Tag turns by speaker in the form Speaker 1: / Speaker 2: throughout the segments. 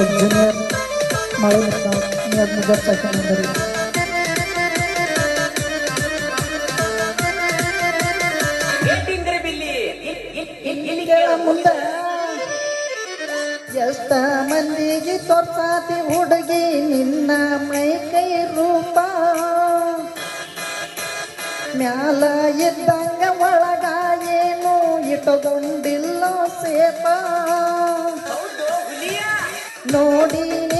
Speaker 1: ಗೊತ್ತಾಕೊಂಡ್ರಿ
Speaker 2: junior ಮಳೆ ಇಲ್ಲಿ
Speaker 1: ಕೇಳ
Speaker 2: ಕೇಳು
Speaker 1: ಮುಂದ ಎಷ್ಟ ಮಂದಿಗೆ ತೋರ್ಸಾತಿ ಹುಡುಗಿ ನಿನ್ನ ಮೈ ಕೈ ರೂಪ ಮ್ಯಾಲ ಇದ್ದಂಗ ಒಳಗ ಏನು ಇಟ್ಟುಕೊಂಡಿಲ್ಲ ಸೇಪ. ನೋಡೀನಿ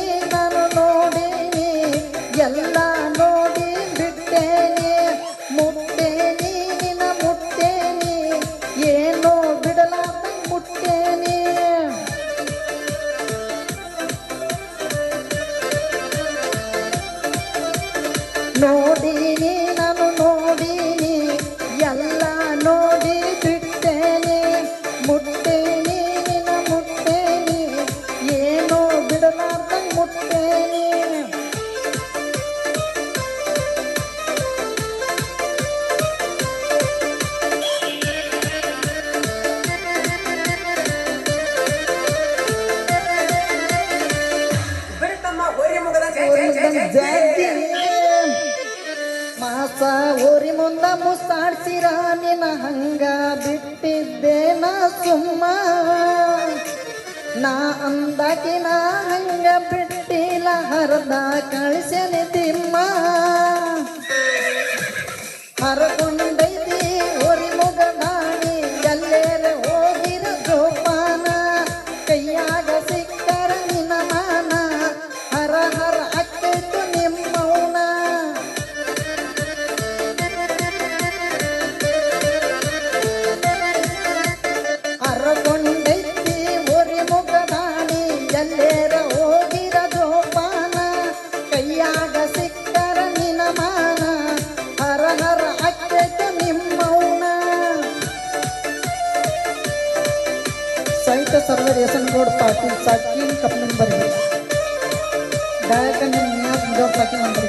Speaker 1: ಮಾಸ ಊರಿ ಮುಂದ ಮುಸ್ತಾಡ್ಸಿರ ನಿನ್ನ ಹಂಗ ನಾ ಸುಮ್ಮ. ನಾ ಅಂದಾಕಿನ ಹಂಗ ಬಿಟ್ಟಿಲ್ಲ, ಹರದ ಕಳಿಸೇನೆ ತಿಮ್ಮ. ಹರಕೊಂಡೈತಿ ಪಾಟೀಲ್ ಸಾಕಿ ಕಪ್ ನಂಬರ್ ಗಾಯಕ ನಿಮ್ಮ ನಿಯಾಸ್ ಮುಜಾವ್ ಸಾಕಿ ನಂಬರ್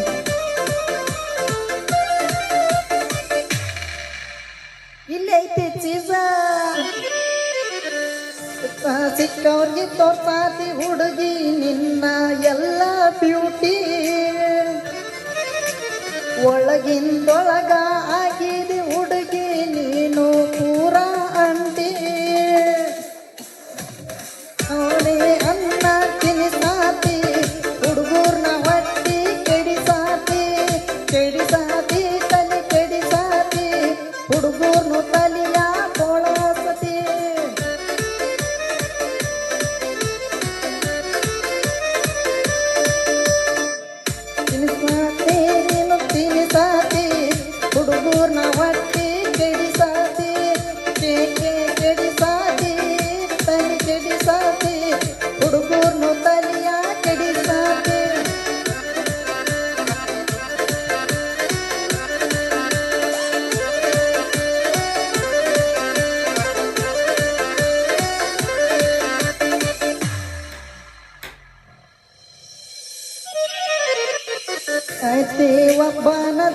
Speaker 1: ಇಲ್ಲಿ ಐತಿ ಚೀಸ ಸಿಕ್ಕವ್ರಿಗೆ ತೋರ್ಸಾತಿ ಹುಡುಗಿ ನಿನ್ನ ಎಲ್ಲ ಬ್ಯೂಟಿ ಒಳಗಿಂದೊಳಗ ಆಗಿದಿ ladies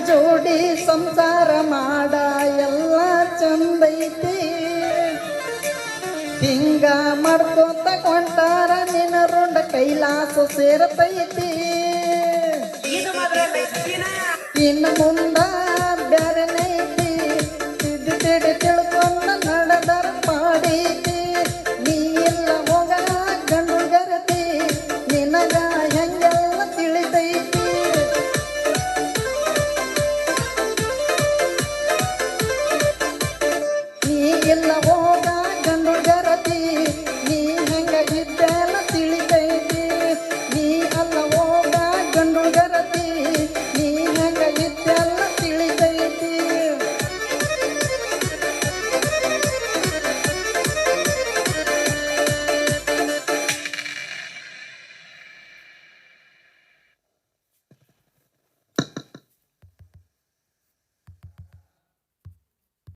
Speaker 1: ಜೋಡಿ ಸಂಸಾರ ಮಾಡ ಎಲ್ಲ ಚಂದೈತಿ. ಹಿಂಗ ಮಾಡ್ಕೋತ ಕೊಂಟಾರ ನಿನ್ನ ರುಂಡ ಕೈಲಾಸ ಸೇರತೈತಿ. ಇನ್ನು ಮುಂದ